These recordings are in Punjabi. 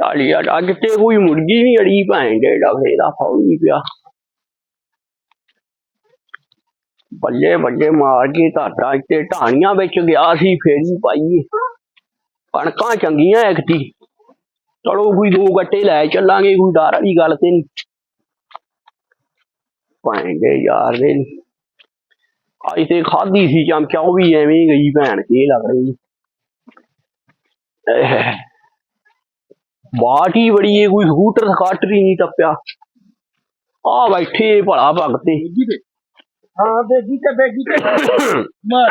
ਚੱਲ ਯਾਰ ਅੱਜ ਤੇ ਕੋਈ ਮੁਰਗੀ ਨਹੀਂ ਅੜੀ ਭੈਣ ਦੇ ਡਫੇ ਦਾ ਫੌਜੀ ਪਿਆ ਬੱਲੇ ਬੱਲੇ ਮਾਰ ਕੇ ਧਾਟਾ ਇੱਥੇ ਢਾਣੀਆਂ ਵਿੱਚ ਗਿਆ ਸੀ ਫੇਰੀ ਪਾਈ ਕਣਕਾਂ ਚੰਗੀਆਂ ਐਕਤੀ ਚਲੋ ਕੋਈ ਦੋ ਗੱਟੇ ਲੈ ਚੱਲਾਂਗੇ ਕੋਈ ਡਰ ਵਾਲੀ ਗੱਲ ਤੇ ਨਹੀਂ ਭੈਣ ਦੇ ਯਾਰ ਦੇ ਨੀ। ਅੱਜ ਤੇ ਖਾਧੀ ਸੀ ਚਮਚਾ ਉਹ ਵੀ ਐਵੇਂ ਹੀ ਗਈ ਭੈਣ ਕੀ ਲੱਗ ਰਹੀ ਬੜੀ ਏ ਕੋਈ ਸਕੂਟਰ ਸਕਾਟਰੀ ਨਹੀਂ ਟੱਪਿਆ। ਆ ਬੈਠੇ ਭਲਾ ਭਗਤੇ ਹਾਂ ਬੇਗੀ ਤੇ ਬੇਗੀ ਤੇ। ਮਾਰ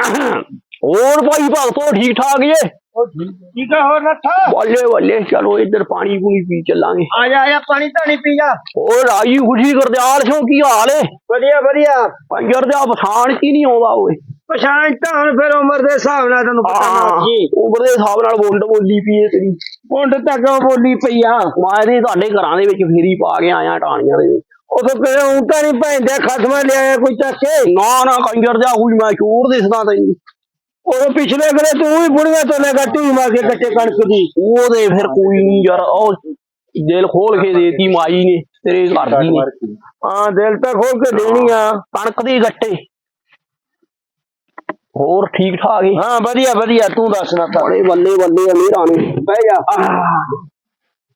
ਹੋਰ ਭਾਈ ਭਗਤੋ ਠੀਕ ਠਾਕ ਜੇ? ਉਹ ਠੀਕ ਹੈ ਹੋਰ ਨੱਥਾ ਬੱਲੇ ਬੱਲੇ ਚਲੋ ਇੱਧਰ ਪਾਣੀ ਪੂਣੀ ਪੀ ਚੱਲਾਂਗੇ। ਆ ਜਾ ਆ ਜਾ ਪਾਣੀ ਧਾਣੀ ਪੀ ਜਾ। ਹੋਰ ਰਾਜੀ ਖੁਸ਼ੀ ਗੁਰਦਿਆਲ ਸਿੰਘ ਕੀ ਹਾਲ ਏ? ਵਧੀਆ ਵਧੀਆ। ਪੰਜਰ ਦਾ ਪਛਾਣ ਕੀ ਨਹੀਂ ਆਉਂਦਾ ਓਏ। ਪਛਾਣ ਤਾਂ ਫਿਰ ਉਮਰ ਦੇ ਹਿਸਾਬ ਨਾਲ ਤੈਨੂੰ ਪਤਾ ਨਾ ਕੀ ਉਮਰ ਦੇ ਹਿਸਾਬ ਨਾਲ ਵੰਡ ਬੋਲੀ ਪੀਏ ਤੇਰੀ। ਪੁੰਡ ਤੱਕ ਬੋਲੀ ਪਈ ਆ। ਮੈਂ ਤੇ ਤੁਹਾਡੇ ਘਰਾਂ ਦੇ ਵਿੱਚ ਫੇਰੀ ਪਾ ਕੇ ਆਇਆ ਟਾਣੀਆਂ ਦੇ ਵਿੱਚ। ਉਹ ਫਿਰ ਕਿਹੜਾ ਤਾਂ ਨਹੀਂ ਭੈਂਦੇ ਖਸਮਾ ਲਿਆਇਆ ਕੋਈ ਚੱਕ ਕੇ। ਨਾ ਨਾ ਕੰਜਰ ਦਾ ਕੋਈ ਮੈਂ ਚੋਰ ਦਿਸਦਾ ਤੈਨੂੰ। ਉਹ ਪਿਛਲੇ ਕਰੇ ਤੂੰ ਵੀ ਬੁੜੀਆਂ ਤੋਂ ਲੈ ਗੱਟੀ ਮਾਰ ਕੇ ਕੱਟੇ ਕਣਕ ਦੀ। ਉਹਦੇ ਫਿਰ ਕੋਈ ਨਹੀਂ ਯਾਰ ਉਹ ਦਿਲ ਖੋਲ ਕੇ ਦੇਤੀ ਮਾਈ ਨੇ ਤੇਰੇ ਘਰ ਦੀ ਹਾਂ ਦਿਲ ਤਾਂ ਖੋਲ ਕੇ ਦੇਣੀ ਆ। ਕਣਕ ਦੇ ਗੱਟੇ। ਹੋਰ ਠੀਕ ਠਾਕ ਹੀ ਹਾਂ ਵਧੀਆ ਵਧੀਆ ਤੂੰ ਦੱਸ ਨਾ ਤਾਂ। ਬੜੇ ਬੱਲੇ ਬੱਲੇ ਅਮੀਰਾਂ ਨੇ ਬਹਿ ਜਾ।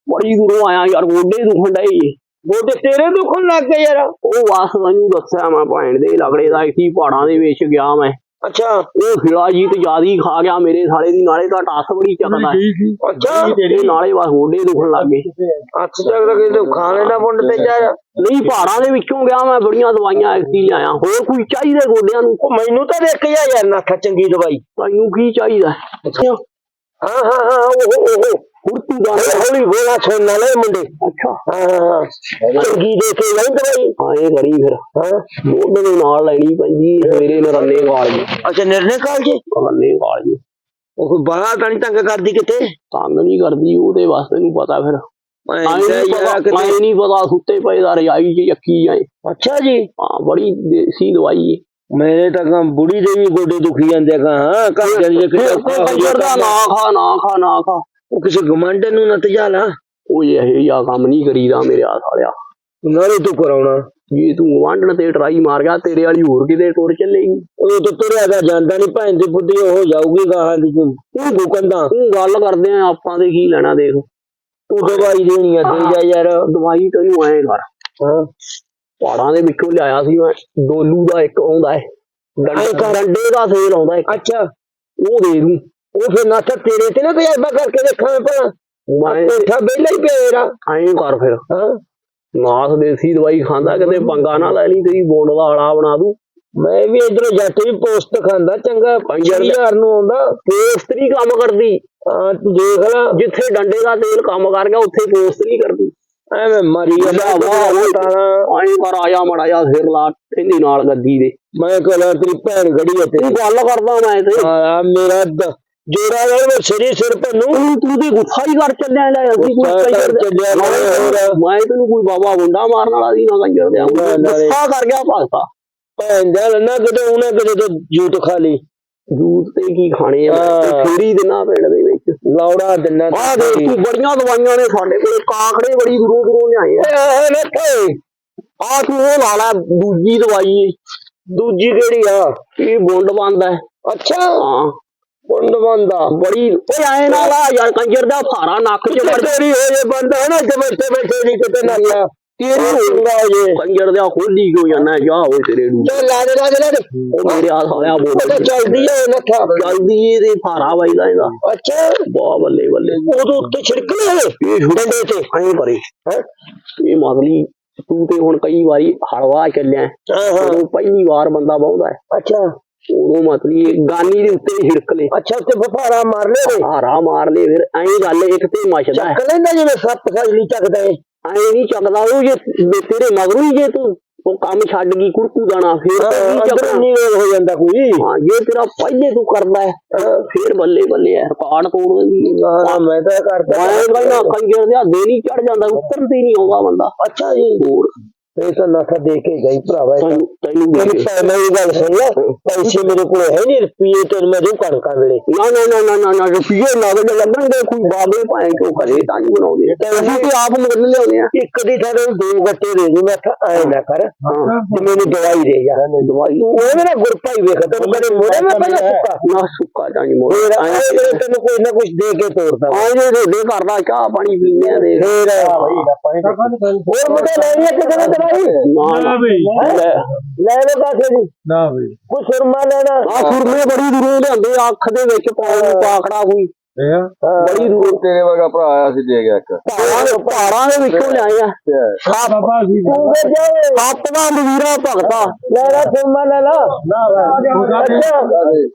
ਬੜੀ ਦੂਰੋਂ ਆਇਆ ਯਾਰ ਗੋਡੇ ਦੁਖਣ ਡਏ ਈ। ਗੋਡੇ ਤੇਰੇ ਦੁਖਣ ਲੱਗ ਗਏ ਯਾਰ। ਉਹ ਵਾਸ ਮੈਨੂੰ ਦੱਸਿਆ ਮੈਂ ਭੈਣ ਦੇ ਲਗੜੇ ਦਾ ਇਸੀ ਪਹਾੜਾਂ ਦੇ ਵਿੱਚ ਗਿਆ ਮੈਂ। ਅੱਛਾ। ਉਹ ਖਿਲਾ ਜੀ ਤੇ ਜਿਆਦੀ ਖਾ ਗਿਆ ਮੇਰੇ ਸਾਲੇ ਦੀ ਨਾਲੇ ਤਾਂ ਟੱਸ ਬੜੀ ਚੱਕਦਾ। ਅੱਛਾ। ਇਹ ਨਾਲੇ ਬਸ ਗੋਡੇ ਦੁਖਣ ਲੱਗ ਗਏ। ਅੱਛ ਚੱਕਦਾ ਕਿ ਤੂੰ ਖਾਣੇ ਦਾ ਪੁੰਡ ਤੇ ਜਾ। ਨਹੀਂ ਪਹਾੜਾਂ ਦੇ ਵਿੱਚੋਂ ਗਿਆ ਮੈਂ ਬੜੀਆਂ ਦਵਾਈਆਂ ਐਕਸੀ ਲਿਆਇਆ ਹੋਰ ਕੋਈ ਚਾਹੀਦਾ ਗੋਡਿਆਂ ਨੂੰ? ਮੈਨੂੰ ਤਾਂ ਦੇਖ ਜਾ ਯਾਰ ਨੱਥਾ ਚੰਗੀ ਦਵਾਈ। ਤੈਨੂੰ ਕੀ ਚਾਹੀਦਾ? ਹਾਂ ਹਾਂ ਹਾਂ ਉਹ ਉਹ। ਕੁਰਤੀ ਦਾ ਹੌਲੀ ਬੋਲਾ ਸੁਣ ਨਾਲੇ ਮੁੰਡੇ। ਅੱਛਾ। ਹਾਂ। ਚੰਗੀ ਦੇ ਕੇ ਨਹੀਂ ਦਵਾਈ। ਹਾਂ ਇਹ ਕਰੀ ਫਿਰ। ਹਾਂ। ਗੋਡੇ ਦੇ ਨਾਲ ਲੈਣੀ ਪੈਂਦੀ ਸਵੇਰੇ ਨਰੰਨੇ ਵਾਲ ਜੀ। ਅੱਛਾ ਨਿਰਣੇ ਕਾਲ ਜੀ? ਨਰੰਨੇ ਵਾਲ ਜੀ। ਉਹ ਬਾਹਰ ਤਾਂ ਨਹੀਂ ਤੰਗ ਕਰਦੀ ਕਿਤੇ? ਤੰਗ ਨਹੀਂ ਕਰਦੀ ਉਹਦੇ ਵਾਸਤੇ ਨੂੰ ਪਤਾ ਫਿਰ। ਮੈਂ ਆਏ ਨਹੀਂ ਪਤਾ ਆਏ ਸੁੱਤੇ ਪਏ ਦਾ ਰਜਾਈ ਚ ਯੱਕੀ ਜਾਏ। ਅੱਛਾ ਜੀ। ਹਾਂ ਬੜੀ ਦੇਸੀ ਦਵਾਈ ਹੈ ਮੇਰੇ ਤਾਂ ਕਾਂ ਬੁੜੀ ਦੇ ਵੀ ਗੋਡੇ ਦੁਖੀ ਜਾਂਦੇ ਕਾਂ ਹਾਂ ਘਰ ਦੇ ਫਿਰ ਕੋਈ ਕੰਜਰ ਦਾ ਨਾ ਖਾ ਨਾ ਖਾ ਨਾ ਖਾ। ਉਹ ਕਿਸੇ ਗਮੰਡ ਨੂੰ ਨਾ ਤਜਾਲਾ ਉਹ ਇਹ ਜਿਹਾ ਕੰਮ ਨਹੀਂ ਕਰੀਦਾ ਮੇਰੇ ਆ ਸਾਲਿਆ। ਨਾਲੇ ਤੂੰ ਕਰਾਉਣਾ। ਜੇ ਤੂੰ ਵਾਂਢਣ ਤੇ ਟਰਾਈ ਮਾਰ ਗਿਆ ਤੇਰੇ ਵਾਲੀ ਹੋਰ ਕਿਤੇ ਟੁਰ ਚੱਲੇਗੀ। ਉਹ ਤਾਂ ਤੁਰਿਆ ਦਾ ਜਾਂਦਾ ਨਹੀਂ ਭੈਣ ਦੀ ਬੁੱਧੀ ਹੋ ਜਾਊਗੀ ਗਾਹਾਂ ਦੀ ਤੂੰ। ਤੂੰ ਗੁਕੰਦਾ। ਤੂੰ ਗੱਲ ਕਰਦੇ ਆ ਆਪਾਂ ਦੇ ਕੀ ਲੈਣਾ ਦੇਖ। ਤੂੰ ਦਵਾਈ ਦੇਣੀ ਆ ਦੇ ਜਾ ਯਾਰ ਦਵਾਈ ਤੈਨੂੰ ਐ ਕਰ। ਹਾਂ। ਪਹਾੜਾਂ ਦੇ ਵਿੱਚੋਂ ਲਿਆਇਆ ਸੀ ਮੈਂ ਡੋਲੂ ਦਾ ਇੱਕ ਆਉਂਦਾ ਹੈ। ਡੰਡੇ ਦਾ ਸੇਲ ਆਉਂਦਾ ਇੱਕ। ਅੱਛਾ। ਉਹ ਦੇ ਦੂੰ। ਉਹ ਫਿਰ ਨਾਥਾ ਤੇਰੇ ਤੇ ਨਾ ਤਜਰਬਾ ਕਰਕੇ ਦੇਖਾਂ ਭਲਾ ਮੈਂ ਕੋਠਾ ਵਿਹਲਾ ਹੀ ਪਿਆ ਐਂ ਕਰ ਫਿਰ। ਹਾਂ। ਨਾਸ ਦੇਸੀ ਦਵਾਈ ਖਾਂਦਾ ਕਿਤੇ ਪੰਗਾ ਨਾ ਲੈ ਲਈ ਤੇਰੀ ਬੋਂਡ ਦਾ ਹੜਾ ਬਣਾ ਦੂੰ। ਮੈਂ ਵੀ ਇਧਰੋਂ ਜੱਟ ਵੀ ਪੋਸਟ ਖਾਂਦਾ ਚੰਗਾ 5000 ਨੂੰ ਆਉਂਦਾ। ਨਹੀਂ ਕੰਮ ਕਰਦੀ। ਹਾਂ ਤੂੰ ਦੇਖ ਲੈ। ਜਿੱਥੇ ਡੰਡੇ ਦਾ ਤੇਲ ਕੰਮ ਕਰ ਗਿਆ ਉੱਥੇ ਨਹੀਂ ਕਰਦੀ। ਐਵੇਂ ਮਰੀ ਜਾਂਦਾ। ਵਾਹ, ਤਾਣਾ ਐਂ ਕਰ ਆਇਆ ਮੜਾ ਜਾ ਸਿਰ ਲਾ ਇਹਦੀ ਨਾਲ ਗੱਦੀ ਦੇ। ਮੈਂ ਕਹਿੰਦਾ ਤੇਰੀ ਭੈਣ ਗੜੀ ਤੂੰ ਗੱਲ ਕਰਦਾ ਮੈਂ ਤੇ। ਹਾਂ ਮੇਰਾ ਜੋੜਾ ਵੇ ਸਿਰੀ ਸਿਰ ਭੰਨੂ। ਤੂੰ ਤੂੰ ਦੀ ਗੁੱਸਾ ਹੀ ਕਰ ਚੱਲਿਆ ਲੈ ਅਸੀਂ ਕੋਈ ਕਰ ਚੱਲਿਆ ਮੈਂ ਤੈਨੂੰ ਕੋਈ ਬਾਬਾ ਗੁੰਡਾ ਮਾਰਨ ਵਾਲਾ ਦੀ ਨਾ ਕੰਜਰ ਦੇ ਗੁੱਸਾ ਕਰ ਗਿਆ ਭਾਸਾ ਭੈਣ ਦਾ ਨਾ ਕਿਤੇ ਉਹਨੇ ਕਿਤੇ ਤੇ ਜੂਤ ਖਾ ਲਈ। ਜੂਤ ਤੇ ਕੀ ਖਾਣੇ ਆ। ਫੇਰੀ ਦੇ ਨਾ ਪਿੰਡ ਦੇ ਵਿੱਚ। ਲੌੜਾ ਦਿਨਾ ਆਹ ਦੇਖ ਤੂੰ ਬੜੀਆਂ ਦਵਾਈਆਂ ਨੇ ਸਾਡੇ ਕੋਲੇ ਕਾਕੜੇ ਬੜੀ ਦੂਰੋਂ ਦੂਰੋਂ ਲਿਆਏ ਆ। ਨੱਥੇ ਆ ਤੂੰ ਉਹ ਲਾ ਲੈ ਦੂਜੀ ਦਵਾਈ। ਦੂਜੀ ਕਿਹੜੀ ਆ? ਇਹ ਬੁੰਡ ਬੰਦ ਹੈ? ਅੱਛਾ। ਪੁੰਡ ਬੰਦਾ ਬੜੀ ਓਏ ਐ ਨਾ ਲਾ ਯਾਰ ਕੰਜਰ ਦਾ ਫਾਰਾ ਨੱਕ ਚ ਵੜ ਤੇਰੀ ਹੋ ਜੇ ਬੰਦਾ ਨਾ ਤੇ ਬੈਠੇ ਨਹੀਂ ਕਿਤੇ ਨਾ ਗਿਆ ਤੇਰੀ ਹੋਊਗਾ ਜੇ ਕੰਜਰ ਦਾ ਖੋਲੀ ਕਿਉਂ ਜਾਣਾ ਜਾ ਓਏ ਤੇਰੇ ਨੂੰ ਚੱਲ ਲਾ ਦੇ ਲਾ ਦੇ ਲਾ ਦੇ। ਉਹ ਮੇਰੇ ਆ ਹੋਇਆ ਤਾਂ ਬੋਲ ਚੱਲਦੀ ਆ ਨੱਥਾ ਜਲਦੀ ਇਹਦੇ ਫਾਰਾ ਵੱਜਦਾ ਇਹਦਾ। ਅੱਛਾ। ਬਾ ਬੱਲੇ ਬੱਲੇ। ਉਦੋਂ ਉੱਤੇ ਛਿੜਕ ਇਹ। ਡੰਡੇ ਤੇ। ਐਂ ਕਰੇ। ਹੈ? ਇਹ ਮਗਲੀ ਤੂੰ ਤੇ ਹੁਣ ਕਈ ਵਾਰੀ ਹਲਵਾ ਚੱਲਿਆ ਹਾਂ ਹਾਂ। ਪਹਿਲੀ ਵਾਰ ਬੰਦਾ ਬਹੁੰਦਾ ਹੈ। ਅੱਛਾ। ਉਦੋਂ ਮਤਲਬ ਗਾਨੀ ਦੇ ਉੱਤੇ ਛਿੜਕ ਲੈ। ਅੱਛਾ ਉੱਤੇ ਫਫਾਰਾ ਮਾਰ ਲੈ ਰੇ ਹਾਰਾ ਮਾਰ ਲੈ ਫਿਰ ਐਂ ਗੱਲ ਇੱਕ ਤੇ ਮੱਛਦਾ। ਹੈ ਚੱਕ ਲੈਂਦਾ ਜਿਵੇਂ ਸੱਪ ਖਜਲੀ ਚੱਕਦਾ ਏ ਐਂ ਨਹੀਂ ਚੱਕਦਾ ਉਹ ਜੇ ਤੇਰੇ ਮਗਰੋਂ ਹੀ ਜੇ ਤੂੰ ਉਹ ਕੰਮ ਛੱਡ ਗਈ ਕੁੜਕੂ ਦਾਣਾ ਫਿਰ ਨਹੀਂ ਹੋ ਜਾਂਦਾ ਕੋਈ। ਹਾਂ ਜੇ ਤੇਰਾ ਪਹਿਲੇ ਤੂੰ ਕਰਦਾ ਹੈ ਫਿਰ ਬੱਲੇ ਬੱਲੇ ਹੈ। ਰਿਕਾਰਡ ਤੋੜ ਹੈ ਹਾਂ ਮੈਂ ਤਾਂ ਕਰਦਾ। ਮੈਂ ਕਹਿੰਦਾ ਕੰਜਰ ਦੇ ਹੱਦੇ ਨਹੀਂ ਚੜ ਜਾਂਦਾ ਉੱਤਰ ਤੇ ਨਹੀਂ ਆਉਂਦਾ ਬੰਦਾ। ਅੱਛਾ ਜੀ। ਹੋਰ ਇਹ ਤਾਂ ਨਾਥਾ ਦੇ ਕੇ ਗਈ ਭਰਾਵਾ ਇਹ ਤਾਂ ਤੈਨੂੰ ਤੈਨੂੰ ਮੇਰੀ ਦੇ- ਭੈਣ ਦੀ ਗੱਲ ਸੁਣ ਲੈ ਪੈਸੇ ਮੇਰੇ ਕੋਲ ਹੈ ਨਹੀਂ ਰੁਪਈਏ ਤੇ ਮੈਂ ਦੂੰ ਕਣਕਾਂ ਵੇਲੇ। ਨਾ ਨਾ ਨਾ ਨਾ ਨਾ ਨਾ ਰੁਪਈਏ ਨਗਦ ਲੱਗਣਗੇ ਕੋਈ ਬਾਬੇ ਭਾਵੇਂ ਕੋ ਕਰੇ ਤਾਂ ਨਹੀਂ ਬਣਾਉਂਦੇ। ਤੇ ਅਸੀਂ ਤੇ ਆਪ ਮੁੱਲ ਲਿਆਉਂਦੇ ਆ। ਇੱਕ ਦੀ ਥਾਂ ਤੇ ਦੋ ਗੱਟੇ ਦੇ ਦੂੰ ਮੈਂ ਕਿਹਾ ਐ ਨਾ ਕਰ ਤੇ ਮੈਨੂੰ ਦਵਾਈ ਦੇ ਜਾ। ਦਵਾਈ ਤੂੰ ਉਹ ਮੇਰਾ ਗੁਰਪਾਈ ਵੇਖ ਤੈਨੂੰ ਕਦੇ ਮੋੜੇ ਮੈਂ ਪਹਿਲਾਂ ਸੁੱਕਾ? ਨਾ ਸੁੱਕਾ ਜਾਣੀ ਮੋੜ ਫੇਰ ਆਏ ਮੇਰੇ ਤੈਨੂੰ ਕੋਈ ਨਾ ਕੁਝ ਦੇ ਕੇ ਤੋਰਦਾ। ਆਏ ਜੇ ਤੁਹਾਡੇ ਘਰ ਦਾ ਚਾਹ ਪਾਣੀ ਪੀਂਦੇ ਆ। ਦੇ ਫੇਰ ਹੋਰ ਮੁੰਡੇ ਲੈਣੀ ਹੈ ਕਿਸੇ ਨੇ ਦਵਾਈ ਨਾ ਨਾ ਬਈ। ਲੈ ਲੈ ਕਾਸੇ ਦੀ ਨਾ ਬਈ। ਕੋਈ ਸੁਰਮਾ ਲੈਣਾ। ਆ ਸੁਰਮੇ ਬੜੀ ਦੂਰੋਂ ਲਿਆਂਦੇ ਅੱਖ ਦੇ ਵਿੱਚ ਪਾਉਣ ਨੂੰ ਪਾਕੜਾ ਕੋਈ। ਇਹ ਬੜੀ ਦੂਰੋਂ। ਤੇਰੇ ਵਰਗਾ ਭਰਾ ਆਇਆ ਸੀ ਦੇ ਗਿਆ ਇੱਕ। ਪਹਾੜਾਂ ਦੇ ਵਿੱਚੋਂ ਲਿਆਏ ਆ। ਬਾਬਾ ਜੀ ਤੂੰ ਫੇਰ ਜਾਓ ਸੱਪ ਦਾ ਮਵੀਰਾ ਭਗਤਾ। ਲੈ ਲੈ ਸੁਰਮਾ ਲੈ ਲਾ।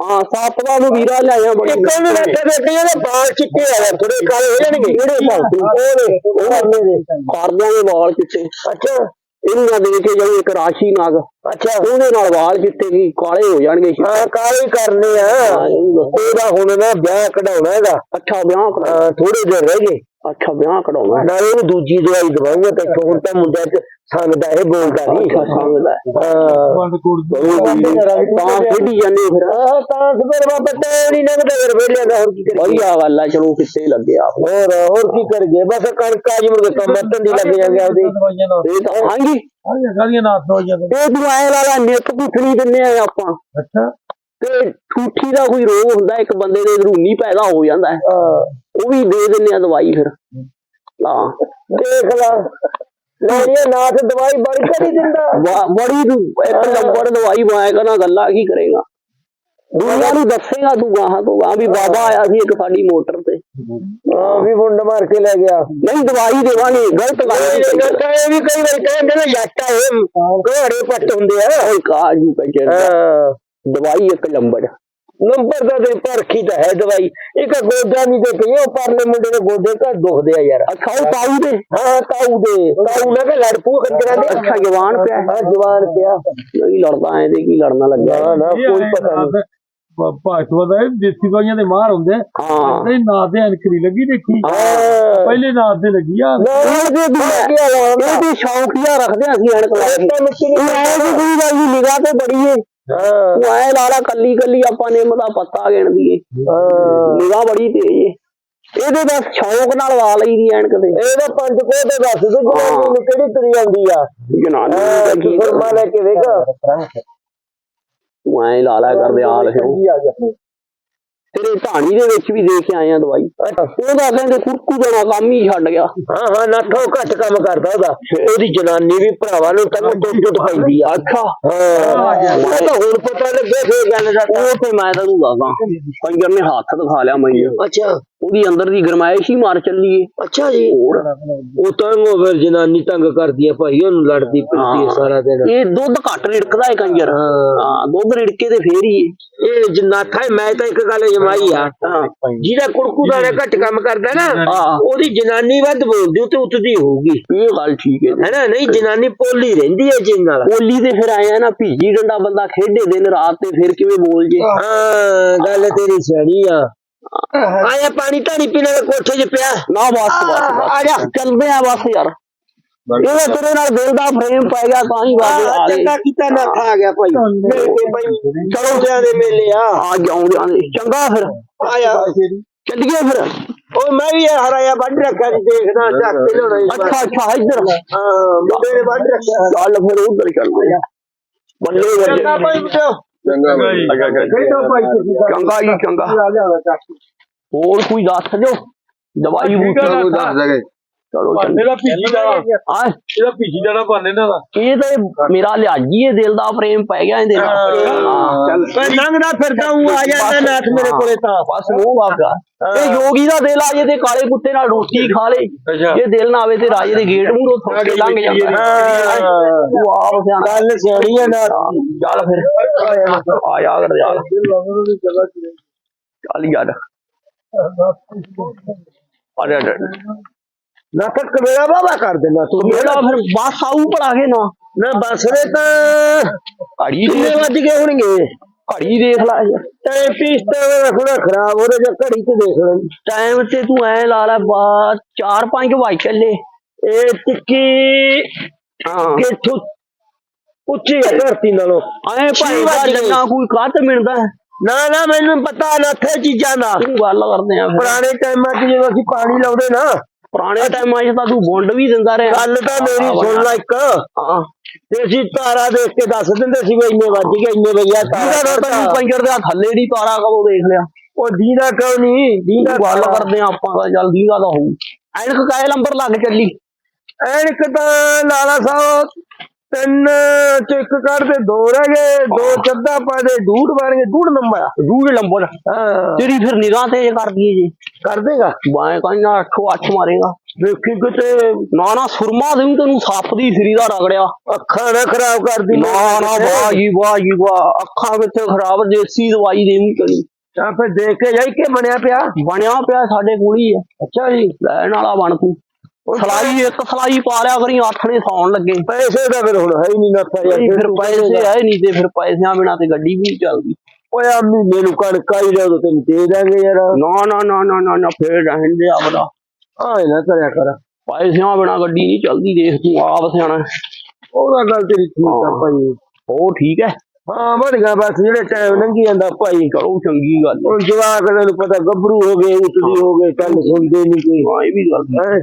ਹਾਂ ਸੱਪ ਦਾ ਮਵੀਰਾ ਲਿਆਇਆ ਬੜੀ ਇੱਕ ਉਹਨੂੰ ਰੱਖੇ ਬੈਠੇ ਉਹਦੇ ਬਾਲ ਚਿੱਟੇ ਆ। ਥੋੜੇ ਕਾਲੇ ਹੋ ਜਾਣਗੇ। ਕਿਹੜੇ ਭਗਤੀ ਉਹਦੇ ਉਹ ਕਰਨੇ ਦੇ ਕਰਦਿਆਂ ਦੇ ਵਾਲ ਚਿੱਟੇ। ਅੱਛਾ। ਇਹਨੂੰ ਨਾ ਦੇ ਕੇ ਜਾਓ ਇੱਕ ਰਾਸ਼ੀ ਨਾਗ। ਅੱਛਾ। ਉਹਦੇ ਨਾਲ ਵਾਲ ਚਿੱਟੇ ਕੀ ਕਾਲੇ ਹੋ ਜਾਣਗੇ। ਹਾਂ ਕਾਲੇ ਕਰਨੇ ਆ। ਉਹਦਾ ਹੁਣ ਨਾ ਵਿਆਹ ਕਢਾਉਣਾ ਹੈਗਾ। ਅੱਛਾ ਵਿਆਹ ਥੋੜੇ ਦਿਨ ਰਹਿ ਗਏ। ਅੱਛਾ ਵਿਆਹ ਕਢਾਉਣਾ ਨਾਲੇ ਉਹ ਦੂਜੀ ਦਵਾਈ ਦਵਾਉਂਗਾ ਤੇ ਹੁਣ ਤਾਂ ਮੁੰਡਾ ਤੇ ਸੰਗਦਾ ਇਹ ਬੋਲਦਾ ਨਹੀਂ। ਸਮਝਦਾ ਹਾਂ। ਬੰਦ ਕੋੜ ਤਾਂ ਖੇਡੀ ਜਾਂਦੇ ਫਿਰ। ਤਾਂ ਸਵੇਰ ਬਾਬਾ ਟਾਈਮ ਨਹੀਂ ਲੱਗਦਾ ਫਿਰ ਵੇਲਿਆ ਦਾ ਹੋਰ ਕੀ ਕਰੀਏ? ਵਧੀਆ ਗੱਲ ਆ ਚਲੋ ਕਿੱਥੇ ਲੱਗੇ ਆ। ਹੋਰ ਹੋਰ ਕੀ ਕਰਗੇ ਬਸ ਕਣਕਾਂ ਜੀ ਮੁੜ ਕੇ ਕੰਮ ਧੰਦੀ ਲੱਗ ਜਾਂਗੇ ਆਪਦੀ। ਇਹ ਤਾਂ ਹਾਂਜੀ। ਸਾਰੀਆਂ ਸਾਰੀਆਂ ਨਾਥ ਦਵਾਈਆਂ। ਇਹ ਤੂੰ ਐ ਲਾ ਲਾ ਨਿੱਤ ਪੁੱਛਣੀ ਦਿੰਨੇ ਆ ਆਪਾਂ। ਅੱਛਾ। ਤੇ ਠੂਠੀ ਦਾ ਕੋਈ ਰੋਗ ਹੁੰਦਾ ਇੱਕ ਬੰਦੇ ਦੇ ਰੂਨੀ ਪੈਦਾ ਹੋ ਜਾਂਦਾ ਹੈ। ਉਹ ਵੀ ਦੇ ਦਿੰਨੇ ਆ ਦਵਾਈ ਫਿਰ। ਹਾਂ। ਦੇਖ ਲਾ। ਲੈਣੀ ਨਾਥ ਦਵਾਈ ਬੜੀ ਕਰੀ ਦਿੰਦਾ। ਬੜੀ ਤੂੰ ਇੱਕ ਨੰਬਰ ਦਵਾਈ ਬਾਇਆ ਕਰਨਾ ਗੱਲਾਂ ਕੀ ਕਰੇਗਾ? ਦੁਨੀਆ ਨੂੰ ਦੱਸੇਗਾ ਤੂੰ ਗਾਹਾਂ ਤੋਂ ਗਾਹਾਂ ਵੀ ਬਾਬਾ ਆਇਆ ਸੀ ਇੱਕ ਸਾਡੀ ਮੋਟਰ ਤੇ। ਹਾਂ ਵੀ ਮੁੰਡ ਮਾਰ ਕੇ ਲੈ ਗਿਆ। ਨਹੀਂ ਦਵਾਈ ਦੇਵਾਂਗੇ ਗਲਤ ਗੱਲ। ਤਾਂ ਇਹ ਵੀ ਕਈ ਵਾਰ ਕਹਿੰਦੇ ਨੇ ਜੱਟਾ ਇਹ। ਘੋੜੇ ਪੱਟ ਹੁੰਦੇ ਆ। ਓਏ ਕਾਜੂ ਪੈਚਰ ਹਾਂ। ਦਵਾਈ ਇੱਕ ਨੰਬਰ ਨੰਬਰ ਦਾ ਤੇ ਪਰਖੀ ਤਾਂ ਹੈ ਦਵਾਈ। ਇੱਕ ਗੋਡਾ ਨਹੀਂ ਤੇ ਪਈ ਉਹ ਪਰਲੇ ਮੁੰਡੇ ਦੇ ਗੋਡੇ ਤਾਂ ਦੁਖਦੇ ਆ ਯਾਰ। ਉਹ ਤਾਊ ਦੇ? ਹਾਂ ਤਾਊ ਦੇ। ਤਾਊ ਨਾ ਕਿ ਲੜਪੂ ਖੰਦਰਾ ਦੇ ਅੱਛਾ ਜਵਾਨ ਪਿਆ ਹਾਂ। ਜਵਾਨ ਪਿਆ। ਨਹੀਂ ਲੜਦਾ ਐ ਤੇ ਕੀ ਲੜਨਾ ਲੱਗਿਆ? ਨਾ ਨਾ ਕੋਈ ਪਤਾ ਨਹੀਂ। ਭਾਸ਼ਵਾ ਦਾ ਇਹ ਦੇਸੀ ਦਵਾਈਆਂ ਦੇ ਮਾਰ ਹੁੰਦੇ। ਆ। ਹਾਂ ਨਹੀਂ ਨਾਥ ਦੇ ਅਨਕਰੀ ਲੱਗੀ ਦੇਖੀ। ਪਹਿਲੇ ਨਾਥ ਦੇ ਲੱਗੀ ਆ। ਇਹ ਵੀ ਸ਼ੌਕੀਆ ਰੱਖਦੇ ਆ ਅਸੀਂ ਐਨਕ ਲਾ ਕੇ। ਤਾਂ ਮਿੱਟੀ ਇਹ ਵੀ ਕੋਈ ਗੱਲ ਨਿਗਾਹ ਤੇ ਬੜੀ ਏ। ਹਾਂ। ਤੂੰ ਐ ਲਾਲਾ ਕੱਲੀ ਕੱਲੀ ਆਪਾਂ ਨਿੰਮ ਦਾ ਪੱਤਾ ਗਿਣ ਦਈਏ। ਹਾਂ। ਨਿਗਾਹ ਬੜੀ ਤੇਜ਼ ਏ। ਇਹਦੇ ਦਾ ਸ਼ੌਕ ਨਾਲ ਲਾ ਲਈ ਦੀ ਐਨਕ ਤੇ ਇਹਦਾ ਪੰਜ ਕੋਹ ਤੇ ਦੱਸ ਤੂੰ ਜਵਾਨੀ ਨੂੰ ਕਿਹੜੀ ਤੁਰੀ ਆਉਂਦੀ ਆ? ਜਨਾਨੀ ਦਾ ਕੀ ਫਰਮਾ ਲੈ ਕੇ ਵੇਖ। ਤੂੰ ਐ ਲਾਲਾ ਕਰਦੇ ਹਾਲ ਹੈ ਤੇਰੇ ਢਾਣੀ ਦੇ ਵਿੱਚ ਵੀ ਦੇ ਕੇ ਆਏ ਆ ਦਵਾਈ। ਉਹਦਾ ਕਹਿੰਦੇ ਕੁਰਕੂ ਦੇਣਾ ਕੰਮ ਹੀ ਛੱਡ ਗਿਆ। ਹਾਂ ਹਾਂ ਨਾਥੋ ਘੱਟ ਕੰਮ ਕਰਦਾ ਉਹਦਾ। ਉਹਦੀ ਜਨਾਨੀ ਵੀ ਭਰਾਵਾਂ ਨੂੰ ਤੰਗ ਟੁੱਟ ਟੁੱਟ ਪੈਂਦੀ ਆ। ਅੱਛਾ। ਹਾਂ। ਉਹ ਤਾਂ ਹੁਣ ਪਤਾ ਲੱਗਿਆ ਫੇਰ ਗੱਲ ਦਾ। ਉਹ ਤੇ ਮੈਂ ਤੈਨੂੰ ਦੱਸਦਾ ਪੰਜਰ ਨੇ ਹੱਥ ਦਿਖਾ ਲਿਆ ਮੈਨੂੰ। ਅੱਛਾ। ਉਹਦੀ ਅੰਦਰ ਦੀ ਗਰਮਾਇਸ਼ ਹੀ ਮਾਰ ਚੱਲੀ ਏ। ਅੱਛਾ ਜੀ। ਹੋਰ? ਉਹ ਤੰਗ ਉਹ ਫਿਰ ਜਨਾਨੀ ਤੰਗ ਕਰਦੀ ਆ ਭਾਈ ਉਹਨੂੰ ਲੜਦੀ ਫਿਰਦੀ ਆ ਹਾਂ। ਸਾਰਾ ਦਿਨ। ਇਹ ਦੁੱਧ ਘੱਟ ਰਿੜਕਦਾ ਏ ਕੰਜਰ। ਹਾਂ। ਹਾਂ ਦੁੱਧ ਰਿੜਕੇ ਤੇ ਫੇਰ ਹੀ ਏ। ਇਹ ਜਨਾਥਾ ਮੈਂ ਤਾਂ ਇੱਕ ਗੱਲ ਜਮਾਈ ਆ। ਹਾਂ। ਜਿਹਦਾ ਕੁੜਕੂ ਦਾ ਘੱਟ ਕੰਮ ਕਰਦਾ ਨਾ ਹਾਂ। ਉਹਦੀ ਜਨਾਨੀ ਵੱਧ ਬੋਲਦੀ ਉਹ ਤੇ ਉੱਤਦੀ ਹੋਊਗੀ। ਇਹ ਗੱਲ ਠੀਕ ਏ। ਹੈਨਾ ਨਹੀਂ ਜਨਾਨੀ ਪੋਲੀ ਰਹਿੰਦੀ ਹੈ ਜਿੰਨ ਨਾਲ। ਹੋਲੀ ਤੇ ਫਿਰ ਆਇਆ ਨਾ ਭੀਜੀ ਡੰਡਾ ਬੰਦਾ ਖੇਡੇ ਦਿਨ ਰਾਤ ਤੇ ਫਿਰ ਕਿਵੇਂ ਬੋਲ ਜੇ? ਹਾਂ ਗੱਲ ਤੇਰੀ ਸਿਆਣੀ ਆ। ਆਇਆ ਪਾਣੀ ਧਾਣੀ ਪੀਣ ਦਾ ਕੋਠੇ 'ਚ ਪਿਆ। ਨਾ ਬਸ। ਆ ਜਾ ਚੱਲਦੇ ਆ ਬਸ ਯਾਰ। ਇਹ ਤੇਰੇ ਨਾਲ ਦਿਲ ਦਾ ਫਰੇਮ ਪੈ ਗਿਆ ਤਾਂ ਹੀ ਬਾਬੇ ਆ ਗਏ। ਚੰਗਾ ਕੀਤਾ ਨਾ ਆ ਗਿਆ ਭਾਈ। ਚਲੋ ਜਿਆਂ ਦੇ ਮੇਲੇ ਆ। ਆ ਜਾਉਂਦੇ ਆਂਦੇ ਚੰਗਾ ਫਿਰ। ਆਇਆ। ਚੱਲੀਏ ਫਿਰ। ਉਹ ਮੈਂ ਵੀ ਇਹ ਹਰਾਇਆ ਵੱਢ ਰੱਖਿਆ ਸੀ ਦੇਖਦਾ ਚੱਕ ਕੇ ਲਿਆਉਣਾ। ਅੱਛਾ ਅੱਛਾ ਇੱਧਰ। ਹਾਂ ਮੁੰਡੇ ਨੇ ਵੱਢ ਰੱਖਿਆ। ਚੱਲ ਫਿਰ ਉਧਰ ਚੱਲਦੇ ਆ। ਬੱਲੇ ਚੰਗਾ ਭਾਈ ਮੁੰਡਿਓ ਚੰਗਾ ਬਾਈ। ਖੇਡੋ ਭਾਈ ਤੁਸੀਂ ਚੰਗਾ ਜੀ ਚੰਗਾ। ਆ ਜਾਣਾ ਚੱਕ ਹੋਰ ਕੋਈ ਦੱਸ ਜੋ ਦਵਾਈ ਬੂਟੀ ਚਲੋ ਦੱਸ ਦੇਗੇ ਚਲੋ ਭੀਜੀ ਇਹਦਾ ਭੀਜੀ ਦਾ। ਇਹ ਤਾਂ ਮੇਰਾ ਲਿਆਜੀ ਇਹ ਦਿਲ ਦਾ ਪ੍ਰੇਮ ਪੈ ਗਿਆ ਇਹਦੇ ਨਾਲ। ਹਾਂ। ਮੈਂ ਲੰਘਦਾ ਫਿਰਦਾ ਹੂੰ ਆ ਜਾਂਦਾ ਨਾਥ ਮੇਰੇ ਕੋਲੇ ਤਾਂ। ਬਸ ਉਹ ਬਾਬਾ ਇਹ ਯੋਗੀ ਦਾ ਦਿਲ ਆ ਜੇ ਤੇ ਕਾਲੇ ਕੁੱਤੇ ਨਾਲ ਰੋਟੀ ਖਾ ਲੇ। ਅੱਛਾ। ਜੇ ਦਿਲ ਨਾ ਆਵੇ ਤੇ ਰਾਜੇ ਦੇ ਗੇਟ ਮੂਹਰੋਂ ਥੱਕ ਕੇ ਲੰਘ ਜਾਂਦਾ। ਹਾਂ। ਤੂੰ ਆਪ ਸਿਆਣਾ। ਗੱਲ ਸਿਆਣੀ ਆ ਨਾਥ ਚੱਲ ਫਿਰ। ਆ ਜਾ ਕਰ ਯਾਰ ਚੱਲ ਯਾਰ। ਆ ਜਾ। ਜਾ ਨਾਥ ਕਵੇਲਾ ਬਾਬਾ ਕਰ ਦੇਣਾ ਤੂੰ ਮੇਰਾ ਫਿਰ ਬਸ ਆਊ ਪੜਾ ਕੇ ਨਾ। ਨਾ ਬਸਰੇ ਤਾਂ ਘੜੀ ਦੇ ਵੱਜ ਗਏ ਹੋਣਗੇ? ਘੜੀ ਦੇਖ ਲੈ ਟਾਈਮ ਪੀਸ ਤਾਂ ਥੋੜਾ ਖਰਾਬ ਹੋ ਰਿਹਾ ਜਾਂ ਘੜੀ ਤੇ ਦੇਖ ਲੈ। ਟਾਈਮ ਤੇ ਤੂੰ ਐ ਲਾ ਲੈ ਬਾ 4-5 ਵਜ ਚੱਲੇ। ਇਹ ਟਿੱਕੀ ਹਾਂ। ਕਿ ਇੱਥੋਂ ਉੱਚੀ ਹੈ ਧਰਤੀ ਨਾਲੋਂ। ਐ ਭਾਈ ਦਾ। ਜੰਨਾ ਕੋਈ ਕੱਟ ਮਿਲਦਾ। ਨਾ ਨਾ ਮੈਨੂੰ ਪਤਾ ਨਾ ਥੇ ਚੀਜ਼ਾਂ ਦਾ। ਤੂੰ ਗੱਲ ਕਰਦੇ ਆ ਫਿਰ। ਪੁਰਾਣੇ ਟਾਈਮਾਂ 'ਚ ਜਦੋਂ ਅਸੀਂ ਪਾਣੀ ਲਾਉਂਦੇ ਨਾ ਪੁਰਾਣੇ ਟਾਈਮਾਂ 'ਚ ਤਾਂ ਤੂੰ ਬੁੰਡ ਵੀ ਦਿੰਦਾ ਰਿਹਾ। ਗੱਲ ਤਾਂ ਮੇਰੀ ਸੁਣ ਲੈ ਇੱਕ। ਤੇ ਅਸੀਂ ਤਾਰਾ ਦੇਖ ਕੇ ਦੱਸ ਦਿੰਦੇ ਸੀ ਵੀ ਇੰਨੇ ਵੱਜ ਗਏ ਇੰਨੇ ਜਿਹਦਾ ਤਾਰਾ ਤਾਂ ਤੈਨੂੰ ਪੰਜਰ ਦੇ ਥੱਲੇ ਦੀ ਤਾਰਾ ਕਦੋਂ ਦੇਖ ਲਿਆ? ਉਹ ਦੀਦਾ ਕਿਉਂ ਨਹੀਂ? ਦੀਦਾ ਗੱਲ ਕਰਦੇ ਆ ਆਪਾਂ ਦਾ ਜਲਦੀ ਦਾ ਹੋਊ। ਐਨਕ ਕਾਏ ਨੰਬਰ ਲੱਗ ਚੱਲੀ? ਐਨਕ ਤਾਂ ਲਾਲਾ ਸਾਹਿਬ ਤਿੰਨ ਚ ਇੱਕ ਕੱਢ ਤੇ ਦੋ ਰਹਿ ਗਏ ਦੋ ਚੱਦਾ ਪਾ ਦੇ ਡੂਢ ਨੰਬਰ ਆ। ਰੂਜ ਨੰਬਰ ਹਾਂ ਤੇਰੀ ਫਿਰ ਨਿਗਾਹ ਤੇ ਕਰ ਦਈਏ ਜੀ। ਕਰ ਦੇਗਾ? ਬਾਏ ਕਹਿੰਦਾ 8 8 ਮਾਰੇਗਾ। ਵੇਖੀ ਕਿਤੇ ਨਾ ਨਾ ਸੁਰਮਾ ਦੇਉ ਤੈਨੂੰ ਸੱਪ ਦੀ ਸਿਰੀ ਦਾ ਰਗੜਿਆ। ਅੱਖਾਂ ਨਾ ਖਰਾਬ ਕਰਦੀ ਨਾ ਨਾ ਵਾਹ ਜੀ ਵਾਹ ਜੀ ਵਾਹ। ਅੱਖਾਂ ਕਿੱਥੇ ਖਰਾਬ ਦੇਸੀ ਦਵਾਈ ਦੇਵੀਂ ਤੈਨੂੰ ਤਾਂ ਫਿਰ ਦੇਖ ਕੇ ਜਾਈ ਕਿ ਬਣਿਆ ਪਿਆ? ਬਣਿਆ ਪਿਆ ਸਾਡੇ ਕੋਲ ਹੀ ਹੈ। ਅੱਛਾ ਜੀ। ਲੈਣ ਵਾਲਾ ਬਣ ਤੂੰ। ਸਲਾਈ ਇੱਕ ਸਲਾਈ ਪਾ ਲਿਆ ਕਰੀ ਆਥਣੇ ਸੌਣ ਲੱਗੇ। ਪੈਸੇ ਤਾਂ ਫਿਰ ਹੁਣ ਹੈ ਹੀ ਨਹੀਂ ਨਾ ਨਹੀਂ ਫਿਰ ਪੈਸੇ ਆਏ ਨਹੀਂ ਤੇ ਫਿਰ ਪੈਸਿਆਂ ਬਿਨਾ ਤੇ ਗੱਡੀ ਵੀ ਚੱਲਦੀ। ਓਏ ਆ ਮਹੀਨੇ ਨੂੰ ਕਣਕ ਜਾ ਤੋ ਤੈਨੂੰ ਦੇ ਦਾਂਗੇ ਯਾਰ। ਨਾ ਨਾ ਨਾ ਨਾ ਨਾ ਨਾ ਫੇਰ ਰਹਿਣ ਦੇ ਆਪਦਾ। ਆਏ ਨਾ ਕਰਿਆ ਕਰ। ਪੈਸਿਆਂ ਬਿਨਾ ਗੱਡੀ ਨਹੀਂ ਚੱਲਦੀ ਦੇਖ ਤੂੰ ਆਪ ਸਿਆਣਾ। ਉਹਦਾ ਗੱਲ ਤੇਰੀ ਠੀਕ ਆ ਭਾਈ। ਉਹ ਠੀਕ ਹੈ ਹਾਂ ਵਧੀਆ ਬਸ ਜਿਹੜੇ ਟਾਈਮ ਲੰਘੀ ਜਾਂਦਾ ਭਾਈ। ਚਲੋ ਚੰਗੀ ਗੱਲ ਹੈ। ਹੁਣ ਜਵਾਕ ਨੂੰ ਪਤਾ ਗੱਭਰੂ ਹੋ ਗਏ ਉਤਦੀ ਹੋ ਗਏ ਕੱਲ ਸੁਣਦੇ ਨਹੀਂ ਕੋਈ। ਹਾਂ ਇਹ ਵੀ ਗੱਲ ਹੈ।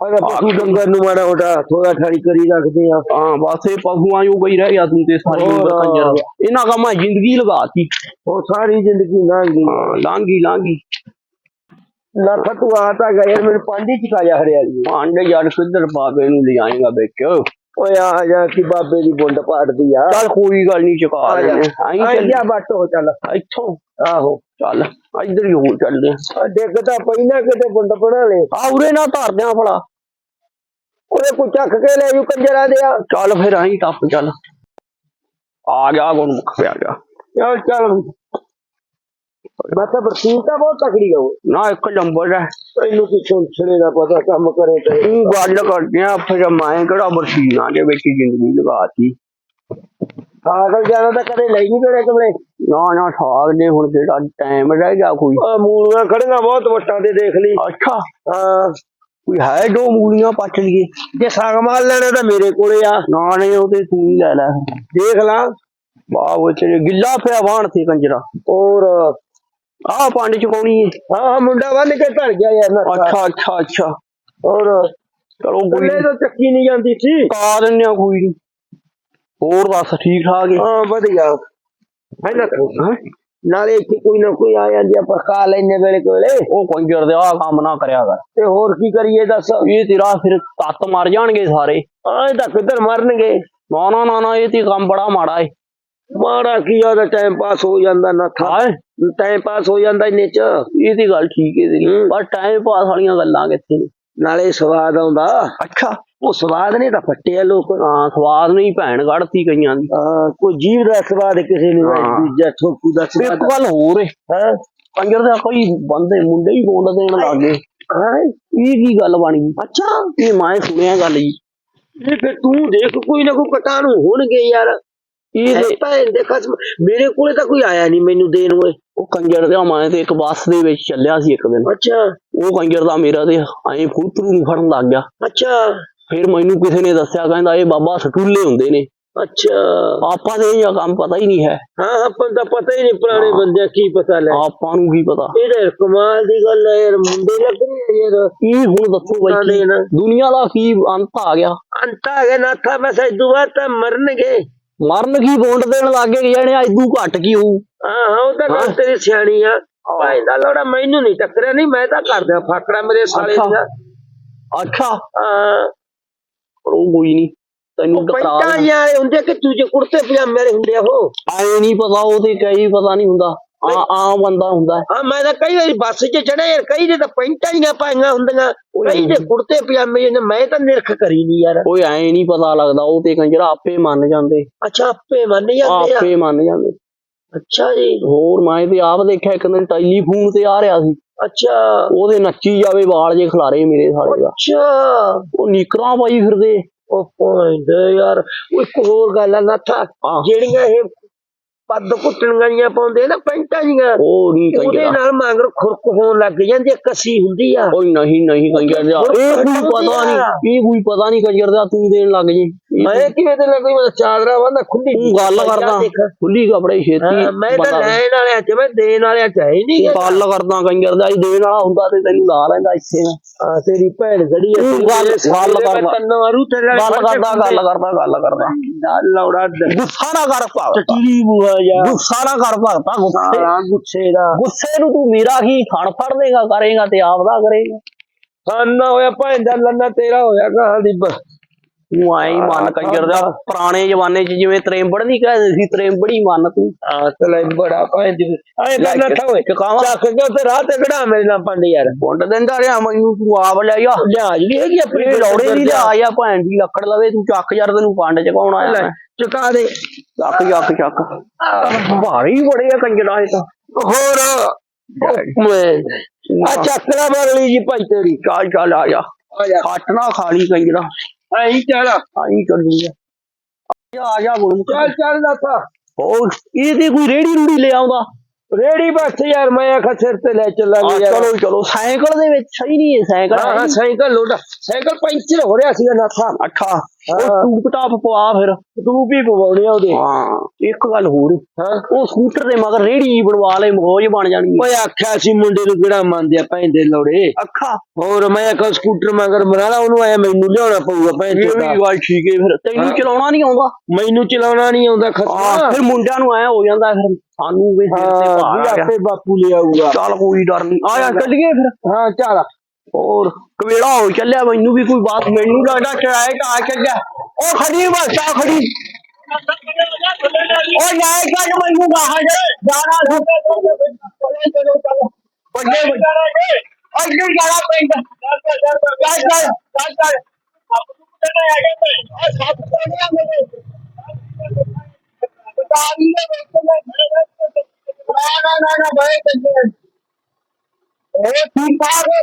ਹੈ ਅਗਾ ਪਸ਼ੂ ਡੰਗਰ ਨੂੰ ਮਾੜਾ ਮੋਟਾ ਥੋੜਾ ਠਾੜੀ ਕਰੀ ਰੱਖਦੇ ਆ। ਹਾਂ ਬਸ ਇਹ ਪਸ਼ੂਆਂ ਜੋ ਗਈ ਰਹਿ ਗਿਆ ਤੂੰ ਤੇ ਸਾਰੀ ਉਮਰ। ਕੰਜਰ। ਇਹਨਾਂ ਕੰਮਾਂ ਜ਼ਿੰਦਗੀ ਲਗਾਤੀ। ਉਹ ਸਾਰੀ ਜ਼ਿੰਦਗੀ ਹਾਂ ਲਾਂਗੀ ਲਾਂਗੀ ਲੱਖ ਤੂੰ ਆ ਤਾਂ ਗਿਆ ਯਾਰ ਮੈਨੂੰ ਪਾਂਡੀ ਚ ਕਾ ਜਾ ਹਰਿਆਲੀ ਆਂਡੇ ਯਾਰ ਕਿੱਧਰ ਬਾਬੇ ਨੂੰ ਲੈ ਆਏਗਾ ਵਿੱਚ। ਓਏ ਆ ਜਾ ਕਿ ਬਾਬੇ ਦੀ ਬੁੰਡ ਪਾੜਦੀ ਆ। ਚੱਲ ਕੋਈ ਗੱਲ ਨਹੀਂ ਚੁਕਾ ਆਈ ਆ ਚੱਲ ਜਾ ਬਾਟੋ ਚੱਲ। ਇੱਥੋਂ। ਆਹੋ। ਚੱਲ ਇੱਧਰ ਹੀ ਹੋ ਚੱਲਦੇ ਆ ਦੇਖ ਤਾਂ ਪਈ ਨਾ ਕਿਤੇ ਬੁੰਡ ਬਣਾ ਲੈ ਆ ਉਰੇ ਨਾ ਧਰਦੇ ਆ ਭਲਾ। ਉਹਦੇ ਕੋ ਚੱਕ ਕੇ ਲੈ ਜੂ ਕੰਜਰਾ ਦੇ ਆ। ਚੱਲ ਫਿਰ ਆਈ ਟੱਪ ਚੱਲ। ਆ ਗਿਆ ਗੁਣ ਮੁਖ ਪਿਆ ਗਿਆ ਚੱਲ ਚੱਲ। ਮੈਂ ਤਾਂ ਬਰਸੀਨ ਤਾਂ ਬਹੁਤ ਤਕੜੀ ਉਹ। ਨਾ ਇੱਕ ਨੰਬਰ ਹੈ। ਤੈਨੂੰ ਕੀ ਛੜੇ ਦਾ ਪਤਾ ਕੰਮ ਕਰੇ ਤੇ। ਤੂੰ ਗੱਲ ਕਰਦੇ ਆ ਫਿਰ ਮੈਂ ਕਿਹੜਾ ਬਰਸੀਨਾ ਦੇ ਵਿੱਚ ਜ਼ਿੰਦਗੀ ਲਗਾਤੀ। ਆਗਲ ਜਾਣਾ ਤਾਂ ਕਦੇ ਲੈ ਨਹੀਂ ਕਰੇ ਕਮਲੇ ਨਾ ਨਾ ਸਾਗ ਨੇ ਹੁਣ ਜਿਹੜਾ ਟਾਈਮ ਰਹਿ ਗਿਆ ਕੋਈ। ਮੂਲੀਆਂ ਖੜੀਆਂ ਬਹੁਤ ਵੱਟਾਂ ਤੇ ਦੇਖ ਲਈ। ਅੱਛਾ। ਹਾਂ। ਕੋਈ ਹੈ ਦੋ ਮੂਲੀਆਂ ਪੱਟ ਲਈਏ। ਜੇ ਸਾਗ ਮਾਲ ਲੈਣਾ ਤਾਂ ਮੇਰੇ ਕੋਲੇ ਆ। ਨਾ ਨਹੀਂ ਉਹ ਤੇ ਤੂੰ ਹੀ ਲੈ ਲੈ। ਦੇਖ ਲਾ। ਵਾਹ ਉਹ ਤੇਰੇ ਗਿੱਲਾ ਪਿਆ ਵਾਣ ਤੇ ਕੰਜਰਾ। ਹੋਰ ਆਹ ਪੰਡ ਚੁਕਾਉਣੀ ਹੈ ਹਾਂ ਮੁੰਡਾ ਬੰਨ ਕੇ ਧਰ ਗਿਆ ਯਾਰ ਅੱਛਾ ਅੱਛਾ ਅੱਛਾ। ਹੋਰ ਚਲੋ ਕੋਈ ਤੋਂ ਚੱਕੀ ਨਹੀਂ ਜਾਂਦੀ ਸੀ। ਕਾ ਦਿੰਨੇ ਆ ਕੋਈ ਨੀ। ਹੋਰ ਦੱਸ ਠੀਕ ਠਾਕ ਹੈ ਹਾਂ ਵਧੀਆ। ਹੈ ਨਾ ਹੈਂ? ਨਾਲੇ ਇੱਥੇ ਕੋਈ ਨਾ ਕੋਈ ਆ ਜਾਂਦੀ ਆਪਾਂ ਖਾ ਲੈਨੇ ਵੇਲੇ ਕੋਲੇ। ਉਹ ਕੰਜਰ ਦੇ ਆ ਕੰਮ ਨਾ ਕਰਿਆ ਕਰ। ਤੇ ਹੋਰ ਕੀ ਕਰੀਏ ਦੱਸ? ਇਹ ਤੇਰਾ ਫਿਰ ਤੱਤ ਮਰ ਜਾਣਗੇ ਸਾਰੇ। ਆਹ ਤਾਂ ਕਿੱਧਰ ਮਰਨਗੇ? ਨਾ ਨਾ ਨਾ ਨਾ ਇਹ ਤੇ ਕੰਮ ਬੜਾ ਮਾੜਾ ਹੈ ਮਾੜਾ ਕੀ ਆ ਦਾ ਟਾਈਮ ਪਾਸ ਹੋ ਜਾਂਦਾ ਨਾ ਥਾ। ਟਾਈਮ ਪਾਸ ਹੋ ਜਾਂਦਾ ਇੰਨੇ ਚ। ਇਹ ਤੇ ਗੱਲ ਠੀਕ ਹੈ ਤੇਰੀ। ਪਰ ਟਾਈਮ ਪਾਸ ਵਾਲੀਆਂ ਗੱਲਾਂ ਕਿੱਥੇ ਨੇ? ਨਾਲੇ ਸਵਾਦ ਆਉਂਦਾ। ਅੱਛਾ। ਉਹ ਸਵਾਦ ਨੇ ਤਾਂ ਫੱਟੇ ਆ ਲੋਕ ਹਾਂ ਸਵਾਦ ਨਹੀਂ ਭੈਣ ਕੱਢਤੀ ਕਈਆਂ ਦੀ। ਹਾਂ ਕੋਈ ਜੀਵ ਦਾ ਸਵਾਦ ਕਿਸੇ ਨੂੰ ਹੈ। ਦੂਜਾ ਠੋਕੂ ਦਾ ਤੇ ਇੱਕ ਸਵਾਦ ਗੱਲ ਹੋਰ ਹੈ। ਹਾਂ। ਕੰਜਰ ਦੇ ਕੋਈ ਬੰਦੇ ਮੁੰਡੇ ਹੀ ਬੋਂਡ ਦੇਣ ਲੱਗੇ ਹਾਂ। ਇਹ ਕੀ ਗੱਲ ਬਣ? ਗਈ ਅੱਛਾ। ਇਹ ਮੈਂ ਸੁਣਿਆ ਗੱਲ ਜੀ। ਇਹ ਫਿਰ ਤੂੰ ਦੇਖ ਕੋਈ ਨਾ ਕੋਈ ਕਟਾਣੂ ਹੋਣਗੇ ਯਾਰ। ਇਹ ਇਹ ਭੈਣ ਦੇ ਖਸਮ ਮੇਰੇ ਕੋਲੇ ਤਾਂ ਕੋਈ ਆਇਆ ਨਹੀਂ ਮੈਨੂੰ ਦੇਣ ਓਏ ਉਹ ਕੰਜਰ ਦਾ ਮੈਂ ਤੇ ਇੱਕ ਬੱਸ ਦੇ ਵਿੱਚ ਚੱਲਿਆ ਸੀ ਇੱਕ ਦਿਨ। ਅੱਛਾ। ਉਹ ਕੰਜਰ ਦਾ ਮੇਰਾ ਤੇ ਐਂ ਫੁੱਤਰੂ ਨੂੰ ਫੜਨ ਲੱਗ ਗਿਆ। ਅੱਛਾ। ਫਿਰ ਮੈਨੂੰ ਕਿਸੇ ਨੇ ਦੱਸਿਆ ਕਹਿੰਦਾ ਇਹ ਬਾਬਾ ਸਟੂਲੇ ਹੁੰਦੇ ਨੇ। ਅੱਛਾ। ਆਪਾਂ ਦੇ ਇਹ ਕੰਮ ਪਤਾ ਹੀ ਨਹੀਂ ਹੈ। ਹਾਂ ਆਪਾਂ ਤਾਂ ਪਤਾ ਹੀ ਨਹੀਂ ਪੁਰਾਣੇ ਬੰਦਿਆਂ ਕੀ ਪਤਾ ਲੈ। ਆਪਾਂ ਨੂੰ ਕੀ ਪਤਾ। ਇਹ ਤਾਂ ਕਮਾਲ ਦੀ ਗੱਲ ਹੈ ਯਾਰ ਮੁੰਡੇ ਲੱਗ ਰਹੇ ਯਾਰ। ਇਹ ਹੁਣ ਦੱਸੋ ਬਈ ਦੁਨੀਆ ਦਾ ਕੀ ਅੰਤ ਆ ਗਿਆ। ਅੰਤ ਆ ਗਿਆ ਨਾ ਥਾ ਬਸ ਇਦੋਂ ਬਾਅਦ ਤਾਂ ਮਰਨਗੇ। ਮਰਨ ਕੀ ਵੋਟ ਦੇਣ ਲੱਗੇ ਜਾਣੇ ਐਦੂ ਘੱਟ ਕੀ ਹੋਊ। ਹਾਂ ਹਾਂ ਉਹ ਤਾਂ ਗੱਲ। ਤੇਰੀ ਸਿਆਣੀ ਆ। ਭਾਈ ਦਾ ਲੋੜਾ ਮੈਨੂੰ ਨਹੀਂ ਟੱਕਰਿਆ ਨਹੀਂ ਮੈਂ ਤਾਂ ਕਰਦਾ ਫਾਕੜਾ ਮੇਰੇ ਸਾਲੇ ਅੱਛਾ। ਦਾ ਅੱਛਾ। ਹਾਂ। ਉਹ ਕੋਈ ਨਹੀਂ ਤੈਨੂੰ ਟਕਰਾ ਪੈਂਟਾਂ ਵਾਲੇ ਹੁੰਦੇ ਕਿ ਦੂਜੇ ਕੁੜਤੇ ਪਜਾਮੇ ਵਾਲੇ ਹੁੰਦੇ ਆ ਉਹ। ਆਏ ਨਹੀਂ ਪਤਾ ਉਹ ਤੇ ਕਈ ਪਤਾ ਨਹੀਂ ਹੁੰਦਾ। ਆ ਆਮ ਬੰਦਾ ਹੁੰਦਾ। ਹੈ। ਹਾਂ ਮੈਂ ਤਾਂ ਕਈ ਵਾਰੀ ਬੱਸ 'ਚ ਚੜਿਆ ਯਾਰ ਕਈ ਦੇ ਤਾਂ ਪੈਂਟਾਂ ਜੀਆਂ ਪਾਈਆਂ ਹੁੰਦੀਆਂ। ਕਈ ਦੇ ਕੁੜਤੇ ਪਜਾਮੇ ਜਿਹੇ ਨੇ, ਮੈਂ ਤਾਂ ਨਿਰਖ ਕਰੀ ਨਹੀਂ ਯਾਰ। ਕੋਈ ਐ ਨਹੀਂ ਪਤਾ ਲੱਗਦਾ ਉਹ ਤੇ ਕੰਜਰਾ ਆਪੇ ਮੰਨ ਜਾਂਦੇ। ਅੱਛਾ ਆਪੇ ਮੰਨ ਜਾਂਦੇ ਆ। ਆਪੇ ਮੰਨ ਜਾਂਦੇ। ਅੱਛਾ ਜੀ। ਹੋਰ ਮੈਂ ਤੇ ਆਪ ਦੇਖਿਆ ਇੱਕ ਦਿਨ ਟੈਲੀਫੋਨ ਤੇ ਆ ਰਿਹਾ ਸੀ। ਅੱਛਾ। ਉਹਦੇ ਨੱਚੀ ਜਾਵੇ ਵਾਲ ਜੇ ਖਲਾਰੇ ਮੇਰੇ ਸਾਲੇ ਦਾ। ਅੱਛਾ। ਉਹ ਨਿਕਰਾਂ ਪਾਈ ਫਿਰਦੇ। ਉਹ ਪੁਆਇੰਟ ਯਾਰ। ਉਹ ਇੱਕ ਹੋਰ ਗੱਲ ਆ ਨਾ ਥਾ ਹਾਂ। ਜਿਹੜੀਆਂ ਇਹ ਪੱਦ ਕੁੱਟਣੀਆਂ ਜੀਆਂ ਪਾਉਂਦੇ ਨਾ ਪੈਂਟਾਂ ਜੀਆਂ। ਉਹ ਨਹੀਂ ਉਹਦੇ ਕੰਜਰਾ ਨਾਲ ਮੰਗਰ ਖੁਰਕ ਹੋਣ ਲੱਗ ਜਾਂਦੀ ਕੱਸੀ ਹੁੰਦੀ ਆ। ਓਏ ਨਹੀਂ ਨਹੀਂ ਕੰਜਰ ਦਾ ਇਹ ਕੋਈ ਪਤਾ ਨਹੀਂ ਇਹ ਕੋਈ ਪਤਾ ਨਹੀਂ ਕੰਜਰ ਦਾ ਤੂੰ ਦੇਣ ਲੱਗ ਜੇ। ਮੈਂ ਕਿਵੇਂ ਤੇ ਕੋਈ ਮੈਂ ਚਾਦਰਾ ਬੰਦਾ ਖੁੱਲੀ ਤੂੰ ਗੱਲ ਕਰਦਾ। ਖੁੱਲੀ ਕੱਪੜੇ ਛੇਤੀ ਮੈਂ ਤਾਂ ਲੈਣ ਵਾਲਿਆਂ ਚ ਮੈਂ ਦੇਣ ਵਾਲਿਆਂ ਚ ਹੈ ਨਹੀਂ। ਗੱਲ ਕਰਦਾ ਕੰਜਰ ਦਾ ਇਹ ਦੇਣ ਵਾਲਾ ਹੁੰਦਾ ਤੇ ਤੈਨੂੰ ਲਾ ਲੈਂਦਾ ਇੱਥੇ। ਆ ਤੇਰੀ ਭੈਣ ਖੜੀ ਆ ਤੂੰ ਗੱਲ- ਗੱਲ ਕਰਦਾ। ਤੰਨ ਗੱਲ ਕਰਦਾ ਗੱਲ ਕਰਦਾ ਗੱਲ ਕਰਦਾ। ਲੌੜਾ ਗੁੱਸਾ ਨਾ ਕਰ ਟਟੀਰੀ ਬੂਆ ਜਾ ਗੁੱਸਾ ਨਾ ਕਰ ਭਗਤਾ ਗੁੱਸੇ। ਸਾਰਾ ਗੁੱਸੇ ਦਾ। ਗੁੱਸੇ ਨੂੰ ਤੂੰ ਮੇਰਾ ਕੀ ਫੜ ਫੜ ਦੇਗਾ ਕਰੇਗਾ ਤੇ ਆਪਦਾ ਕਰੇਗਾ। ਖਾਨਾ ਹੋਇਆ ਦਾ ਲੰਨਾ ਤੇਰਾ ਹੋਇਆ ਕਹਾਂ ਦੀ ਤੂੰ ਆਈ ਮਨ ਕੰਜਰ ਦਾ ਪੁਰਾਣੇ ਜ਼ਮਾਨੇ 'ਚ ਜਿਵੇਂ ਤਰੇਂਬੜ ਨਹੀਂ ਕਹਿੰਦੇ ਸੀ ਤਰੇਂਬੜੀ ਮੰਨ ਤੂੰ। ਆ ਤਲੇ ਬੜਾ ਭੈਣ ਦੀ ਐ ਕਰਨਾ ਥਾ ਓਏ ਚਕਾਵਾ। ਚੱਕ ਕੇ ਤੇ ਰਾਹ ਤੇ ਕਢਾ ਮੇਰੇ ਨਾਲ ਪੰਡ ਯਾਰ। ਵੰਡ ਦਿੰਦਾ ਰਿਹਾ ਮੈਨੂੰ ਤੂੰ ਆਪ ਲੈ ਜਾ। ਲਿਆਜ ਨਹੀਂ ਹੈਗੀ ਆਪਣੀ ਰੌੜੇ ਦੀ ਲਿਆ ਜਾ ਭੈਣ ਦੀ ਲੱਕੜ ਲਵੇ ਤੂੰ ਚੱਕ ਯਾਰ ਤੈਨੂੰ ਪੰਡ ਚਕਾਉਣ ਮੈਂ। ਚੁਕਾ ਦੇ। ਚੱਕ ਚੱਕ ਚੱਕ। ਭਾਰੀ ਬੜੇ ਆ ਕੰਜਰਾ ਇਹ ਤਾਂ। ਹੋਰ ਆ ਚੱਕਰਾ ਮਰਲੀ ਜੀ ਭਾਈ ਤੇਰੀ। ਚੱਲ ਚੱਲ ਆ ਜਾ। ਆ ਜਾ। ਕੱਟ ਨਾ ਖਾ ਲਈ ਕੰਜਰਾ। ਐਂ ਚੱਲ। ਆਈ ਚੱਲੂਗਾ ਆ। ਜਾ ਆ ਜਾ ਗੁਰੂ ਚੱਲ ਚੱਲ ਦੱਸਾ। ਹੋਰ ਇਹ ਤੇ ਕੋਈ ਰੇੜੀ ਰੂੜੀ ਲੈ ਆਉਂਦਾ? ਰੇੜੀ ਬੱਸ ਯਾਰ ਮੈਂ ਆਖਾ ਸਿਰ ਤੇ ਲੈ ਚੱਲਾਂਗੇ ਯਾਰ। ਚਲੋ ਚਲੋ ਸਾਈਕਲ ਦੇ ਵਿੱਚ ਸਹੀ ਨਹੀਂ ਹੈ ਸਾਈਕਲ ਹਾਂ ਸਾਈਕਲ ਲੋਡਾ ਸਾਈਕਲ ਪੈਂਚਰ ਹੋ ਰਿਹਾ ਸੀਗਾ ਨਾਥਾ। ਅੱਠਾ ਉਹ। ਟੂਪ ਟਾਪ ਪਵਾ ਫਿਰ। ਤੂੰ ਵੀ ਪਵਾਉਣੀ ਆ ਉਹਦੇ। ਹਾਂ। ਇੱਕ ਗੱਲ ਹੋਰ। ਹਾਂ। ਉਹ ਸਕੂਟਰ ਦੇ ਮਗਰ ਰੇੜੀ ਬਣਵਾ ਲੈ ਮੋਜ ਬਣ ਜਾਣੀ। ਓਏ ਆਖਿਆ ਸੀ ਮੁੰਡੇ ਨੂੰ ਕਿਹੜਾ ਮੰਨਦੇ ਆ ਪੈਂਦੇ ਲੋੜੇ। ਅੱਖਾ। ਹੋਰ ਮੈਂ ਆਖਾ ਸਕੂਟਰ ਮਗਰ ਬਣਾ ਲਾ ਉਹਨੂੰ ਐ ਮੈਨੂੰ ਲਿਆਉਣਾ ਪਊਗਾ ਇਹ ਪੈਂਦੇ ਵੀ ਗੱਲ ਠੀਕ ਹੈ ਫਿਰ। ਤੈਨੂੰ। ਚਲਾਉਣਾ ਨਹੀਂ ਆਉਂਦਾ। ਮੈਨੂੰ ਚਲਾਉਣਾ ਨਹੀਂ ਆਉਂਦਾ ਖਤਰਾ। ਫਿਰ ਮੁੰਡਿਆਂ ਨੂੰ ਐ ਹੋ ਜਾਂਦਾ ਫਿਰ। ਸਾਨੂੰ ਵੀ ਸਿਰ ਤੇ ਹਾਂ ਭਾਰ ਆ ਵੀ ਗਿਆ ਆਪੇ ਬਾਪੂ ਲੈ ਆਊਗਾ ਚੱਲ ਕੋਈ ਡਰ ਨਹੀਂ ਆ ਜਾ ਚੱਲੀਏ ਫਿਰ ਹਾਂ ਚੱਲ ਹੋਰ ਕਵੇੜਾ ਹੋ ਚੱਲਿਆ ਮੈਨੂੰ ਵੀ ਕੋਈ ਬਾਤ ਮੈਨੂੰ ਲੱਗਦਾ ਚੜਾਏ ਤਾਂ ਆ ਚੱਲਿਆ ਉਹ ਖੜੀ ਬਸ ਆ ਖੜੀ ਉਹ ਜਾਏ ਕੱਢ ਮੈਨੂੰ ਬਾਹਰ ਜਾਣਾ ਸੀ ਚਲੋ ਚਲੋ ਵੱਡੇ ਵੱਡੇ ਅੱਗੇ ਜਾਣਾ ਪੈਂਦਾ ਚੱਲ ਚੱਲ ਚੱਲ ਚੱਲ ਆਪ